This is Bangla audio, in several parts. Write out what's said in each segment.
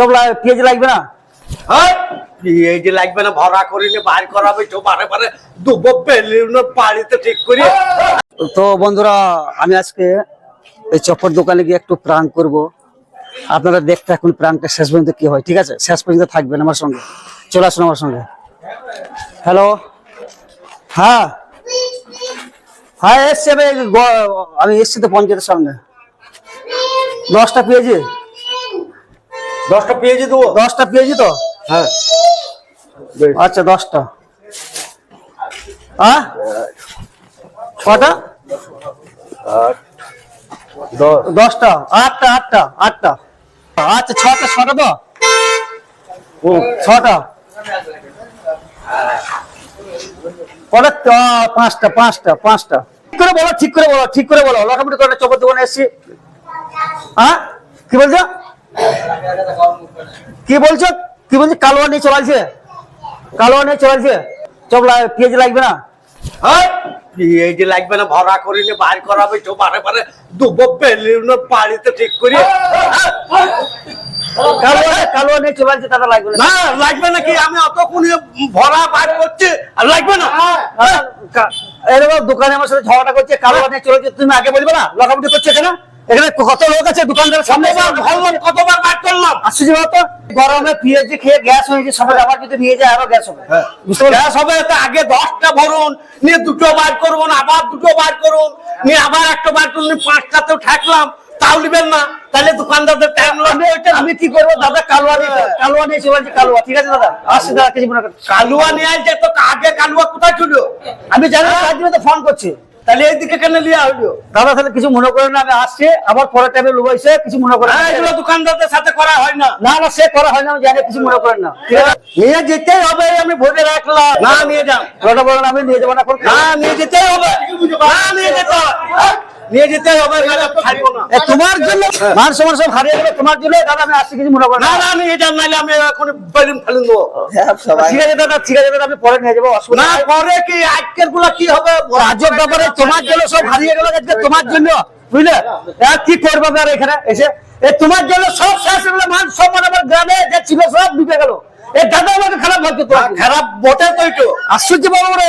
চপ পেঁয়াজ লাগবে না? হ্যাঁ এই যে লাগবে না ভরা করিলে বাইর করাবে তো বারে বারে দুব বাড়িতে ঠিক করি তো বন্ধুরা আমি আজকে এই চপের দোকানে গিয়ে একটু প্রাণ করব। আপনারা দেখতে এখন প্রাণটা শেষ পর্যন্ত কি হয় ঠিক আছে? শেষ পর্যন্ত থাকবেন আমার সঙ্গে। চলে আসুন আমার সঙ্গে। হ্যালো হ্যাঁ। হ্যাঁ এসছি আমি আমি এসছি তো পঞ্চায়েতের সামনে। দশটা পেয়েছি দশটা পেয়েছি দেবো। দশটা পেয়েছি তো? হ্যাঁ। আচ্ছা দশটা। হ্যাঁ কটা? দশটা। আটটা আটটা আটটা। আচ্ছা ছটা ছটা তো? ও। ছটা। কটা? পাঁচটা পাঁচটা পাঁচটা। ঠিক করে বলো ঠিক করে বলো ঠিক করে বলো। লকামিটি করে চপর দোকানে এসছি। হ্যাঁ কি বলছো? কি বলছো? কি বলছো? কালোয়া নিয়ে চলাইছে। কালোয়া নিয়ে চলাইছে। চপ পেঁয়াজ লাগবে না? হ্যাঁ? লাগবে না ভরা করিলে বাইর করাবে তো বারে বারে দুব বেলুন বাড়িতে ঠিক করি। কালোয়া কালোয়া নিয়ে চলাইছে তারা লাগবে না। লাগবে না কি? আমি অতক্ষণ ভরা করছি আর লাগবে না? হ্যাঁ, এরকম দোকানে আমার সাথে ঝগড়া করছে কালোয়া নিয়ে চলেছে তুমি আগে বলবে না? লকামিটি করছে এখানে এখানে কত লোক আছে? দোকানদারের সামনে কতবার বাইর করলাম? আসছে বলতো গরমে পেঁয়াজি খেয়ে গ্যাস হয়েছে সবাই আবার যদি নিয়ে যায় আরও গ্যাস হবে। বুঝতে পারছ গ্যাস হবে তো আগে দশটা ভরুন নিয়ে দুটো বার করুন আবার দুটো বার করুন নিয়ে আবার একটা বার করুন পাঁচটাতেও ঠেকলাম তাও নিবেন না। তাহলে দোকানদারদের টাইম লাগবে। ওইটা আমি কি করব? দাদা কালোয়া নিয়ে কালোয়া নিয়ে চলেছে কালোয়া ঠিক আছে দাদা? আসছে দাদা কিছু মনে কালুয়া নিয়ে আসছে তো আগে কালুয়া কোথায় ছিল আমি জানি তো ফোন করছি। তাহলে এইদিকে কেন নিয়ে হইল দাদা তাহলে কিছু মনে করেন না আমি আসছে। আবার পরের টাইমে লুবাইছে কিছু মনে করেন এগুলো না। দোকানদারদের সাথে করা হয় না। না না সে করা হয় না আমি জানি কিছু মনে করেন না। নিয়ে যেতেই হবে আমি ভোটে রাখলাম। না নিয়ে যান বলেন আমি নিয়ে যাব না না নিয়ে যেতেই হবে। না নিয়ে যেতে হবে। নিয়ে যেতেই হবে তোমার জন্য সমান সব হারিয়ে গেল তোমার জন্য দাদা আমি আসছি কিছু মনে করেন না। না না নিয়ে যান নাহলে আমি এখন বেলুন ফেলুন দেবো। ঠিক আছে দাদা ঠিক আছে দাদা আমি পরে নিয়ে যাব না পরে কি আজকেরগুলা কি হবে? রাজ্যের ব্যাপারে তোমার জন্য সব হারিয়ে গেল আজকে তোমার জন্য। বুঝলে? কি করবে আর এখানে? এসে এ তোমার জন্য সব শেষ হয়ে গেলো মান সম্মান আমার গ্রামে যে ছিল সব ডুবে গেল। এ দাদা আমাকে খারাপ ভাবছ তো। খারাপ বটে তো একটু আশ্চর্য বলে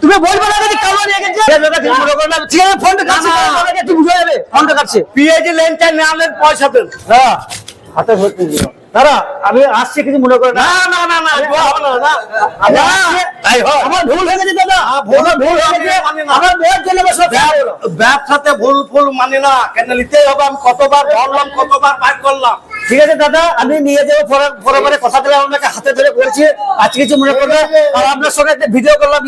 তুমি? বলবে কালো দাদা কিছু মনে করো না ঠিক আছে ফোনটা কাটছে না, না। দাদাকে একটু বুঝে যাবে। ফোনটা কাটছে। পিএইচডি লেনটা নেওয়ালেন পয়সা দেন। হ্যাঁ হাতে ভর্তি দিও। দাদা আমি আসছি কিছু মনে করে না। না না না না জোয়া হবে না, না আমি না, আসছি। তাই হয়। আমার ভুল হয়ে গেছে দাদা। ভুল ভুল হয়ে গেছে। আমার মেয়ের জন্য আমার সব শেষ হলো। ব্যবসাতে ভুল ফুল মানে না। কেন নিতেই হবে? আমি কতবার বললাম কতবার বাইর করলাম। ঠিক আছে দাদা আমি নিয়ে যাব পরে পরে পরে কথা দিলাম আপনাকে হাতে ধরে বলছি। আজকে কিছু মনে করবে। আর আপনার সঙ্গে একটা ভিডিও করলাম